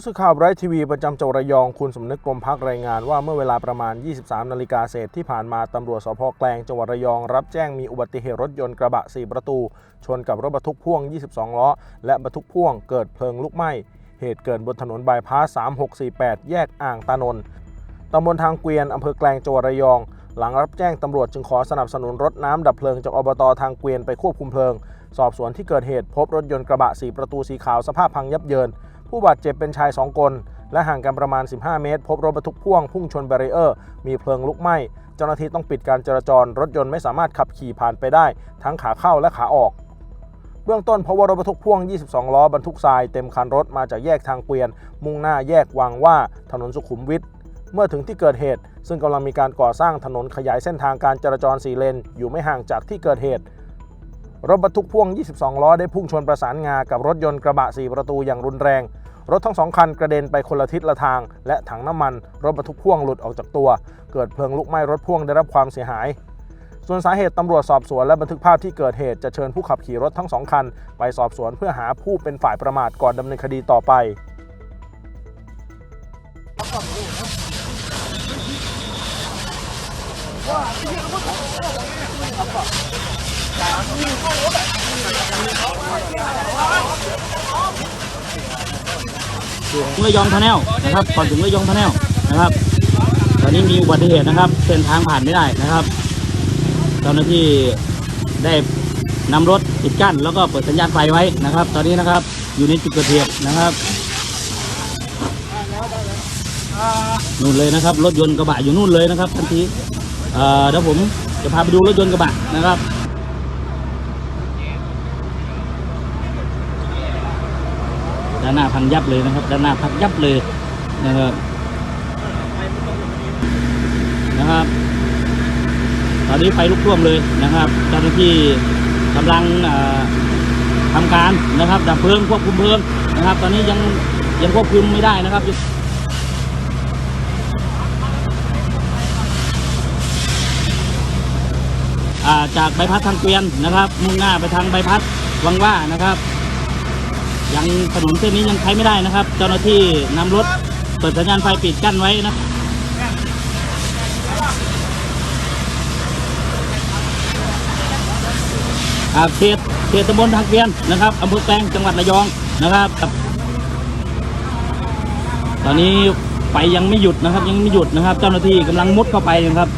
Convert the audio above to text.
ผู้สื่อข่าวไรท์ทีวีประจำจังหวัดระยอง คุณสมนึกกรมพักรายงานว่าเมื่อเวลาประมาณ 23 นาฬิกาเศษที่ผ่านมาตำรวจสพแกลงจังหวัดระยอง รับแจ้งมีอุบัติเหตุรถยนต์กระบะ 4 ประตู ชนกับรถบรรทุกพ่วง 22 ล้อ และบรรทุกพ่วงเกิดเพลิงลุกไหม้ เหตุเกิดบนถนนบายพาส 3648 แยกอ่างตานนตำบลทางเกวียนอำเภอแกลงจังหวัดระยอง หลังรับแจ้งตำรวจจึงขอสนับสนุนรถน้ำดับเพลิงจากอบตทางเกวียนไปควบคุมเพลิง สอบสวนที่เกิดเหตุพบรถยนต์กระบะ 4 ประตูสีขาวสภาพพังยับเยิน ผู้บาดเจ็บเป็นชาย2คนและห่างกันประมาณ 15 เมตร พบรถบรรทุกพ่วงพุ่งชนแบรีเออร์ มีเพลิงลุกไหม้ เจ้าหน้าที่ต้องปิดการจราจร รถยนต์ไม่สามารถขับขี่ผ่านไปได้ ทั้งขาเข้าและขาออก เบื้องต้นเพราะว่ารถบรรทุกพ่วง 22 ล้อบรรทุกทรายเต็มคันรถมาจากแยกทางเกวียน มุ่งหน้าแยกวังว่าถนนสุขุมวิทเมื่อถึงที่เกิดเหตุ ซึ่งกำลังมีการก่อสร้างถนนขยายเส้นทางการจราจร4เลน อยู่ไม่ห่างจากที่เกิดเหตุรถบรรทุกพ่วง 22 ล้อได้พุ่งชนประสานงากับรถยนต์กระบะ 4 ประตูอย่างรุนแรง รถทั้งสองคันกระเด็นไปคนละทิศละทาง และถังน้ำมัน รถบรรทุกพ่วงหลุดออกจากตัว เกิดเพลิงลุกไหม้รถพ่วงได้รับความเสียหาย ส่วนสาเหตุตำรวจสอบสวนและบันทึกภาพที่เกิดเหตุจะเชิญผู้ขับขี่รถทั้งสองคัน ไปสอบสวนเพื่อหาผู้เป็นฝ่ายประมาทก่อนดำเนินคดีต่อไป ระยองทาแนลนะครับก่อนถึงระยองทาแนลนะครับ ตอนนี้มีอุบัติเหตุนะครับเส้นทางผ่านไม่ได้นะครับเจ้าหน้าที่ได้นำรถปิดกั้น แล้วก็เปิดสัญญาณไฟไว้นะครับ ตอนนี้นะครับอยู่ในจุดเกิดเหตุนะครับนู่นเลยนะครับ รถยนต์กระบะอยู่นู่นเลยนะครับทันทีเดี๋ยวผมจะพาไปดูรถยนต์กระบะนะครับ ด้านหน้าพังยับเลยนะครับ ด้านหน้าพังยับเลยนะครับนะครับ ตอนนี้ไฟลุกท่วมเลยนะครับเจ้าหน้าที่กำลังอ่าทำการนะครับดับเพลิงควบคุมเพลิงนะครับ ตอนนี้ยังยังควบคุมไม่ได้นะครับจากใบพัดทางเกวียนนะครับ มุ่งหน้าไปทางใบพัดวังว่านะครับ ยังถนนเส้นนี้ยังใช้ไม่ได้นะครับ เจ้าหน้าที่นำรถเปิดสัญญาณไฟปิดกั้นไว้นะอาเขตเขตตำบลทางเกวียนนะครับอำเภอแกลงจังหวัดระยองนะครับ ตอนนี้ไฟยังไม่หยุดนะครับ ยังไม่หยุดนะครับ เจ้าหน้าที่กำลังมุดเข้าไปนะครับ